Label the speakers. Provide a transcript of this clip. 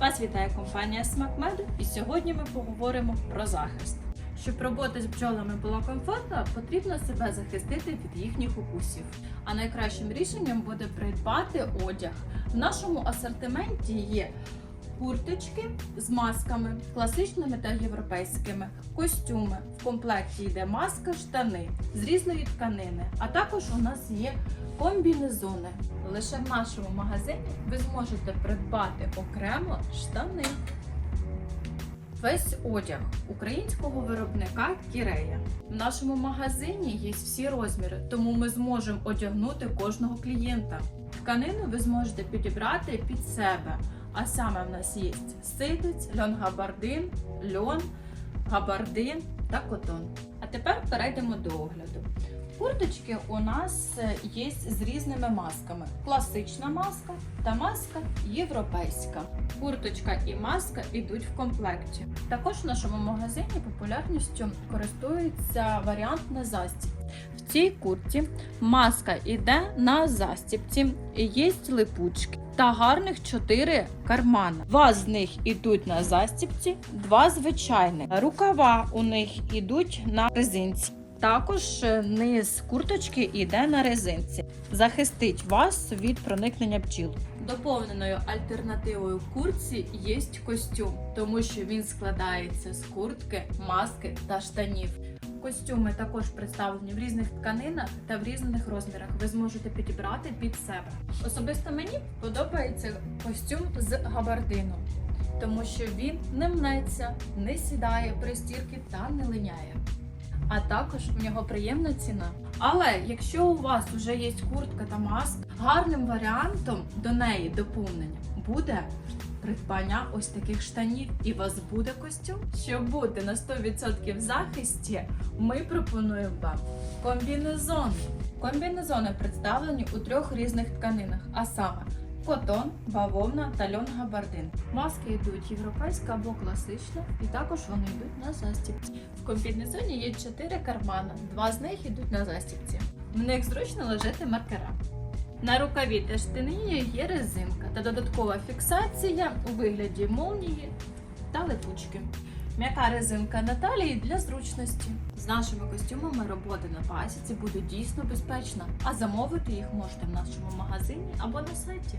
Speaker 1: Вас вітає компанія SmackMed і сьогодні ми поговоримо про захист. Щоб робота з бджолами було комфортно, потрібно себе захистити від їхніх укусів. А найкращим рішенням буде придбати одяг. В нашому асортименті є курточки з масками, класичними та європейськими, костюми. В комплекті йде маска, штани з різної тканини. А також у нас є комбінезони. Лише в нашому магазині ви зможете придбати окремо штани. Весь одяг українського виробника Кірея. В нашому магазині є всі розміри, тому ми зможемо одягнути кожного клієнта. Тканину ви зможете підібрати під себе. А саме в нас є ситець, льон-габардин, льон, габардин та котон. А тепер перейдемо до огляду. Курточки у нас е, є з різними масками: класична маска та маска європейська. Курточка і маска йдуть в комплекті. Також в нашому магазині популярністю користується варіант на застіб. Цій куртці маска йде на застібці, є липучки та гарних 4 кармани. Два з них ідуть на застібці, два звичайних. Рукава у них ідуть на резинці. Також низ курточки йде на резинці. Захистить вас від проникнення бджіл. Доповненою альтернативою куртці є костюм, тому що він складається з куртки, маски та штанів. Костюми також представлені в різних тканинах та в різних розмірах. Ви зможете підібрати під себе. Особисто мені подобається костюм з габардину, тому що він не мнеться, не сідає при стірки та не линяє. А також в нього приємна ціна. Але якщо у вас вже є куртка та маска, гарним варіантом до неї доповнення буде придбання ось таких штанів, і вас буде костюм. Щоб бути на 100% в захисті, ми пропонуємо вам комбінезони. Комбінезони представлені у трьох різних тканинах, а саме котон, бавовна та льон габардин. Маски йдуть європейська або класична, і також вони йдуть на застібці. В комбінезоні є чотири кармани, два з них йдуть на застібці. В них зручно лежати маркера. На рукаві та штанині є резинка та додаткова фіксація у вигляді молнії та липучки. М'яка резинка на талії для зручності. З нашими костюмами робота на пасіці буде дійсно безпечна, а замовити їх можете в нашому магазині або на сайті.